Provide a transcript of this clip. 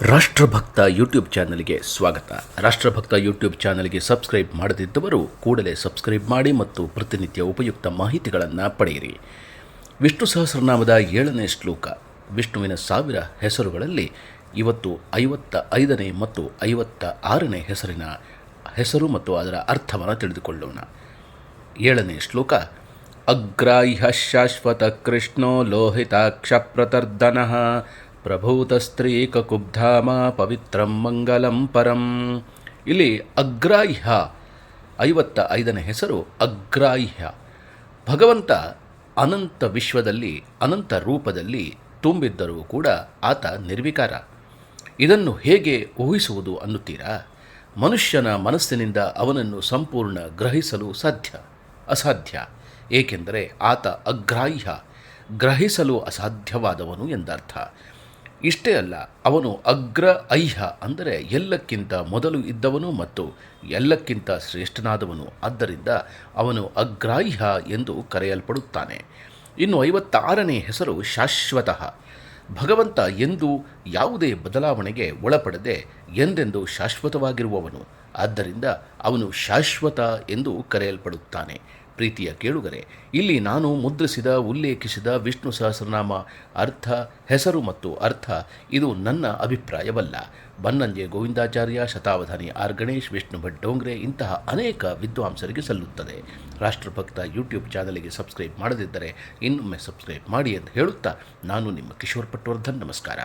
ರಾಷ್ಟ್ರಭಕ್ತ YouTube ಚಾನಲ್ಗೆ ಸ್ವಾಗತ. ರಾಷ್ಟ್ರಭಕ್ತ YouTube ಚಾನಲ್ಗೆ ಸಬ್ಸ್ಕ್ರೈಬ್ ಮಾಡದಿದ್ದವರು ಕೂಡಲೇ ಸಬ್ಸ್ಕ್ರೈಬ್ ಮಾಡಿ ಮತ್ತು ಪ್ರತಿನಿತ್ಯ ಉಪಯುಕ್ತ ಮಾಹಿತಿಗಳನ್ನು ಪಡೆಯಿರಿ. ವಿಷ್ಣು ಸಹಸ್ರನಾಮದ ಏಳನೇ ಶ್ಲೋಕ. ವಿಷ್ಣುವಿನ ಸಾವಿರ ಹೆಸರುಗಳಲ್ಲಿ ಇವತ್ತು ಐವತ್ತ ಐದನೇ ಮತ್ತು ಐವತ್ತ ಆರನೇ ಹೆಸರಿನ ಹೆಸರು ಮತ್ತು ಅದರ ಅರ್ಥವನ್ನು ತಿಳಿದುಕೊಳ್ಳೋಣ. ಏಳನೇ ಶ್ಲೋಕ. ಅಗ್ರಾಹ್ಯ ಶಾಶ್ವತ ಕೃಷ್ಣೋ ಲೋಹಿತಾಕ್ಷ ಪ್ರತರ್ದನ ಪ್ರಭೂತಸ್ತ್ರೀಕುಬ್ಧಾಮ ಪವಿತ್ರಂ ಮಂಗಲಂ ಪರಂ. ಇಲ್ಲಿ ಅಗ್ರಾಹ್ಯ ಐವತ್ತ ಐದನೇ ಹೆಸರು ಅಗ್ರಾಹ್ಯ. ಭಗವಂತ ಅನಂತ ವಿಶ್ವದಲ್ಲಿ, ಅನಂತ ರೂಪದಲ್ಲಿ ತುಂಬಿದ್ದರೂ ಕೂಡ ಆತ ನಿರ್ವಿಕಾರ. ಇದನ್ನು ಹೇಗೆ ಊಹಿಸುವುದು ಅನ್ನುತ್ತೀರಾ? ಮನುಷ್ಯನ ಮನಸ್ಸಿನಿಂದ ಅವನನ್ನು ಸಂಪೂರ್ಣ ಗ್ರಹಿಸಲು ಸಾಧ್ಯ? ಅಸಾಧ್ಯ. ಏಕೆಂದರೆ ಆತ ಅಗ್ರಾಹ್ಯ. ಗ್ರಹಿಸಲು ಅಸಾಧ್ಯವಾದವನು ಎಂದರ್ಥ. ಇಷ್ಟೇ ಅಲ್ಲ, ಅವನು ಅಗ್ರ ಐಹ ಅಂದರೆ ಎಲ್ಲಕ್ಕಿಂತ ಮೊದಲು ಇದ್ದವನು ಮತ್ತು ಎಲ್ಲಕ್ಕಿಂತ ಶ್ರೇಷ್ಠನಾದವನು. ಆದ್ದರಿಂದ ಅವನು ಅಗ್ರಾಹ್ಯ ಎಂದು ಕರೆಯಲ್ಪಡುತ್ತಾನೆ. ಇನ್ನು ಐವತ್ತಾರನೇ ಹೆಸರು ಶಾಶ್ವತಃ. ಭಗವಂತ ಎಂದು ಯಾವುದೇ ಬದಲಾವಣೆಗೆ ಒಳಪಡದೆ ಎಂದೆಂದು ಶಾಶ್ವತವಾಗಿರುವವನು. ಆದ್ದರಿಂದ ಅವನು ಶಾಶ್ವತ ಎಂದು ಕರೆಯಲ್ಪಡುತ್ತಾನೆ. ಪ್ರೀತಿಯ ಕೇಳುಗರೆ, ಇಲ್ಲಿ ನಾನು ಮುದ್ರಿಸಿದ, ಉಲ್ಲೇಖಿಸಿದ ವಿಷ್ಣು ಸಹಸ್ರನಾಮ ಅರ್ಥ, ಹೆಸರು ಮತ್ತು ಅರ್ಥ, ಇದು ನನ್ನ ಅಭಿಪ್ರಾಯವಲ್ಲ. ಬನ್ನಂಜೆ ಗೋವಿಂದಾಚಾರ್ಯ, ಶತಾವಧಾನಿ ಆರ್ ಗಣೇಶ್, ವಿಷ್ಣು ಭಟ್ ಡೋಂಗ್ರೆ ಇಂತಹ ಅನೇಕ ವಿದ್ವಾಂಸರಿಗೆ ಸಲ್ಲುತ್ತದೆ. ರಾಷ್ಟ್ರಭಕ್ತ ಯೂಟ್ಯೂಬ್ ಚಾನಲಿಗೆ ಸಬ್ಸ್ಕ್ರೈಬ್ ಮಾಡದಿದ್ದರೆ ಇನ್ನೊಮ್ಮೆ ಸಬ್ಸ್ಕ್ರೈಬ್ ಮಾಡಿ ಎಂದು ಹೇಳುತ್ತಾ ನಾನು ನಿಮ್ಮ ಕಿಶೋರ್ ಪಟ್ವರ್ಧನ್ ನಮಸ್ಕಾರ.